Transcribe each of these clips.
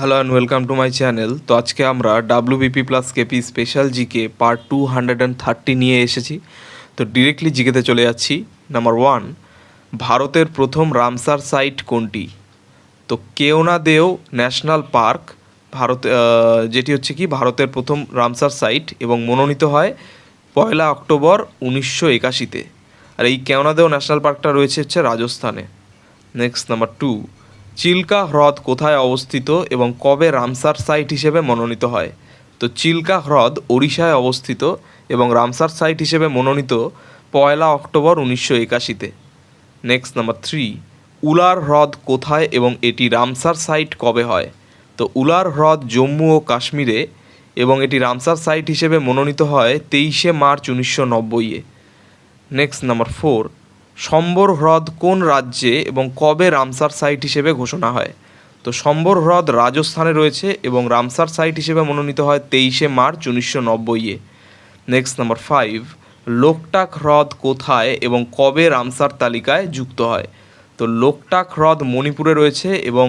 Hello and welcome to my channel তো আজকে আমরা WBP plus KP special GK part two hundred and thirty নিয়ে এসেছি। তো ডিরেক্টলি জিকেতে চলে যাচ্ছি। নাম্বার ওয়ান ভারতের প্রথম রামসার সাইট কোনটি? তো কেওনা দেও ন্যাশনাল পার্ক ভারত যেটি হচ্ছে কি, ভারতের প্রথম রামসার সাইট এবং মনোনীত হয় পয়লা অক্টোবর উনিশশো একাশিতে। আর এই কেওনাদেও ন্যাশনাল পার্কটা রয়েছে হচ্ছে রাজস্থানে। নেক্সট নাম্বার টু চিল্কা হ্রদ কোথায় অবস্থিত এবং কবে রামসার সাইট হিসেবে মনোনীত হয়? তো চিল্কা হ্রদ ওড়িশায় অবস্থিত এবং রামসার সাইট হিসেবে মনোনীত পয়লা অক্টোবর উনিশশো একাশিতে। নেক্সট নাম্বার থ্রি উলার হ্রদ কোথায় এবং এটি রামসার সাইট কবে হয়? তো উলার হ্রদ জম্মু ও কাশ্মীরে এবং এটি রামসার সাইট হিসেবে মনোনীত হয় তেইশে মার্চ উনিশশো নব্বইয়ে। নেক্সট নাম্বার ফোর সম্বর হ্রদ কোন রাজ্যে এবং কবে রামসার সাইট হিসেবে ঘোষণা হয়? তো সম্বর হ্রদ রাজস্থানে রয়েছে এবং রামসার সাইট হিসেবে মনোনীত হয় তেইশে মার্চ উনিশশো নব্বইয়ে নেক্সট নাম্বার ফাইভ লোকটাক হ্রদ কোথায় এবং কবে রামসার তালিকায় যুক্ত হয়? তো লোকটাক হ্রদ মণিপুরে রয়েছে এবং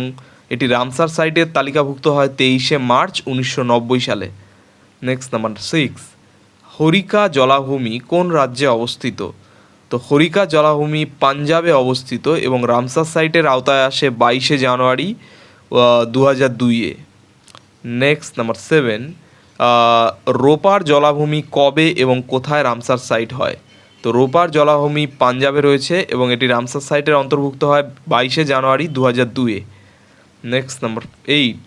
এটি রামসার সাইটের তালিকাভুক্ত হয় তেইশে মার্চ উনিশশো নব্বই সালে। নেক্সট নাম্বার সিক্স হরিকা জলাভূমি কোন রাজ্যে অবস্থিত? তো হরিকা জলাভূমি পাঞ্জাবে অবস্থিত এবং রামসার সাইটের আওতায় আসে বাইশে জানুয়ারি দু হাজার দুইয়ে। নেক্সট নাম্বার সেভেন রোপার জলাভূমি কবে এবং কোথায় রামসার সাইট হয়? তো রোপার জলাভূমি পাঞ্জাবে রয়েছে এবং এটি রামসার সাইটের অন্তর্ভুক্ত হয় বাইশে জানুয়ারি দু হাজার দুইয়ে। নেক্সট নাম্বার এইট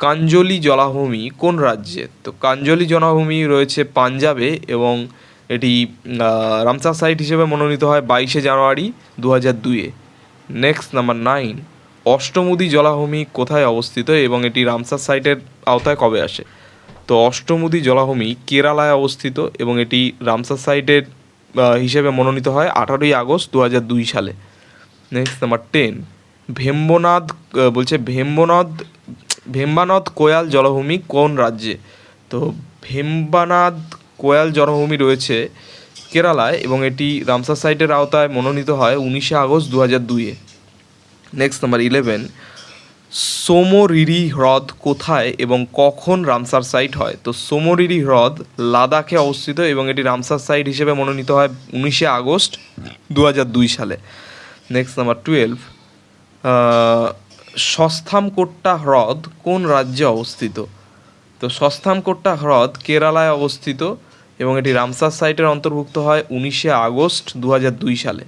কাঞ্জলি জলাভূমি কোন রাজ্যে? তো কাঞ্জলি জলাভূমি রয়েছে পাঞ্জাবে এবং এটি রামসার সাইট হিসেবে মনোনীত হয় বাইশে জানুয়ারি দু হাজার দুইয়ে। নেক্সট নাম্বার নাইন অষ্টমুদি জলাভূমি কোথায় অবস্থিত এবং এটি রামসার সাইটের আওতায় কবে আসে? তো অষ্টমুদি জলাভূমি কেরালায় অবস্থিত এবং এটি রামসার সাইটের হিসেবে মনোনীত হয় আঠারোই আগস্ট দু হাজার দুই সালে। নেক্সট নাম্বার টেন ভেম্বনাদ বলছে ভেম্বনাদ, ভেম্বানদ কোয়াল জলভূমি কোন রাজ্যে? তো ভেম্বানাদ কোয়াল জনভূমি রয়েছে কেরালায় এবং এটি রামসার সাইটের আওতায় মনোনীত হয় উনিশে আগস্ট দু হাজার দুইয়ে নেক্সট নাম্বার ইলেভেন সোমরিরি হ্রদ কোথায় এবং কখন রামসার সাইট হয়? তো সোমরিরি হ্রদ লাদাখে অবস্থিত এবং এটি রামসার সাইট হিসেবে মনোনীত হয় উনিশে আগস্ট দু দুই সালে। নেক্সট নাম্বার টুয়েলভ সস্থামকোট্টা হ্রদ কোন রাজ্যে অবস্থিত? তো সস্থামকোট্টা হ্রদ কেরালায় অবস্থিত এবং এটি রামসার সাইটের অন্তর্ভুক্ত হয় উনিশে আগস্ট দু হাজার দুই সালে।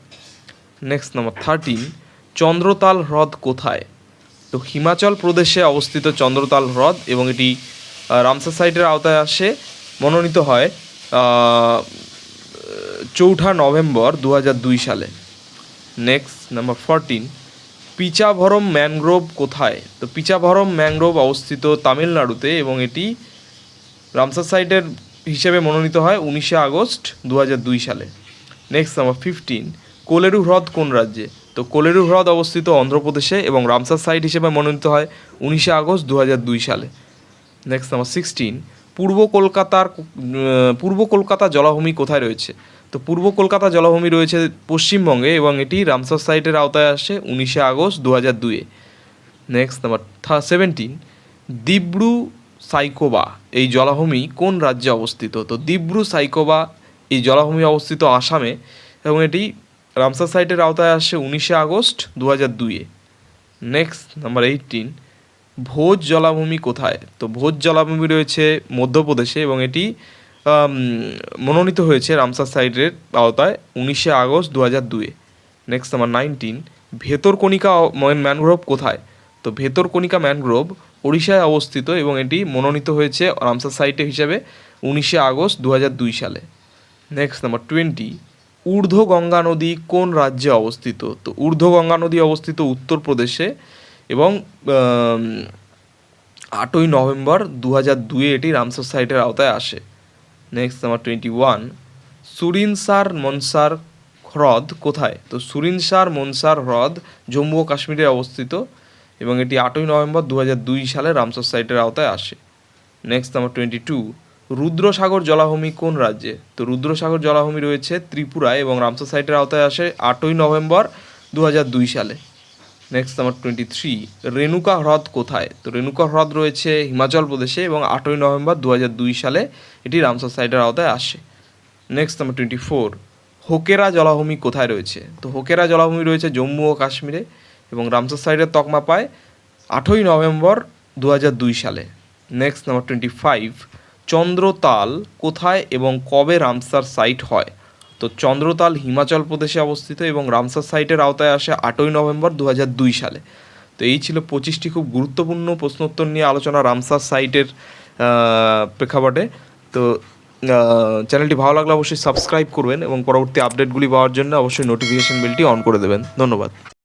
নেক্সট নাম্বার থার্টিন চন্দ্রতাল হ্রদ কোথায়? তো হিমাচল প্রদেশে অবস্থিত চন্দ্রতাল হ্রদ এবং এটি রামসার সাইটের আওতায় আসে, মনোনীত হয় চৌঠা নভেম্বর দু হাজার দুই সালে। Next number fourteen Pichavaram mangrove কোথায়? তো পিচাভরম ম্যানগ্রোভ অবস্থিত তামিলনাড়ুতে এবং এটি রামসার সাইটের হিসেবে মনোনীত হয় উনিশে আগস্ট দু হাজার দুই সালে। নেক্সট নাম্বার ফিফটিন কোলেরু হ্রদ কোন রাজ্যে? তো কোলেরু হ্রদ অবস্থিত অন্ধ্রপ্রদেশে এবং রামসার সাইট হিসেবে মনোনীত হয় উনিশে আগস্ট দু হাজার দুই সালে। নেক্সট নাম্বার সিক্সটিন পূর্ব কলকাতার পূর্ব কলকাতা জলাভূমি কোথায় রয়েছে? তো পূর্ব কলকাতা জলাভূমি রয়েছে পশ্চিমবঙ্গে এবং এটি রামসার সাইটের আওতায় আসে উনিশে আগস্ট দু হাজার দুয়ে next number seventeen Dibru Saikhowa, এই জলাভূমি কোন রাজ্যে অবস্থিত? তো দিব্রু সাইকোবা এই জলাভূমি অবস্থিত আসামে এবং এটি রামসার সাইটের আওতায় আসে উনিশে আগস্ট দু হাজার দুইয়ে। নেক্সট নাম্বার এইটিন ভোজ জলাভূমি কোথায়? তো ভোজ জলাভূমি রয়েছে মধ্যপ্রদেশে এবং এটি মনোনীত হয়েছে রামসার সাইটের আওতায় উনিশে আগস্ট দু হাজার দুয়ে next number nineteen Bhitarkanika man- mangrove কোথায়? তো ভেতরকণিকা ম্যানগ্রোভ ওড়িশায় অবস্থিত এবং এটি মনোনীত হয়েছে রামসার সাইটে হিসাবে উনিশে আগস্ট দু হাজার দুই সালে। নেক্সট নাম্বার টোয়েন্টি ঊর্ধ্ব গঙ্গা নদী কোন রাজ্যে অবস্থিত? তো ঊর্ধ্ব গঙ্গা নদী অবস্থিত উত্তরপ্রদেশে এবং আটই নভেম্বর দু হাজার দুয়ে এটি রামসার সাইটের আওতায় আসে। Next number twenty one Surinsar Mansar হ্রদ কোথায়? তো সুরিনসার মনসার হ্রদ জম্মু ও কাশ্মীরে অবস্থিত। এবং এটি আটই নভেম্বর দু হাজার দুই সালে রামসার সাইটের আওতায় আসে। Next number twenty two Rudrasagar জলাভূমি কোন রাজ্যে? তো রুদ্রসাগর জলাভূমি রয়েছে ত্রিপুরায় এবং রামসার সাইটের আওতায় আসে আটই নভেম্বর দু হাজার দুই সালে। Next number twenty three Renuka হ্রদ কোথায়? তো রেণুকা হ্রদ রয়েছে হিমাচল প্রদেশে এবং আটই নভেম্বর দু সালে এটি রামসার সাইটের আওতায় আসে। Next number twenty four Hokera জলাভূমি কোথায় রয়েছে? তো হোকেরা জলাভূমি রয়েছে জম্মু ও কাশ্মীরে। এবং রামসার সাইটের তকমা পায় আটই নভেম্বর দু সালে। Next number twenty five Chandratal কোথায় এবং কবে রামসার সাইট হয়? তো চন্দ্রতাল হিমাচল প্রদেশে অবস্থিত এবং রামসার সাইটের আওতায় আসে আটই নভেম্বর দু সালে। তো এই ছিল পঁচিশটি খুব গুরুত্বপূর্ণ প্রশ্নোত্তর নিয়ে আলোচনা রামসার সাইটের প্রেক্ষাপটে। তো চ্যানেলটি ভালো লাগলে অবশ্যই সাবস্ক্রাইব করবেন এবং পরবর্তী আপডেটগুলি পাওয়ার জন্য অবশ্যই নোটিফিকেশন বেলটি অন করে দেবেন। ধন্যবাদ।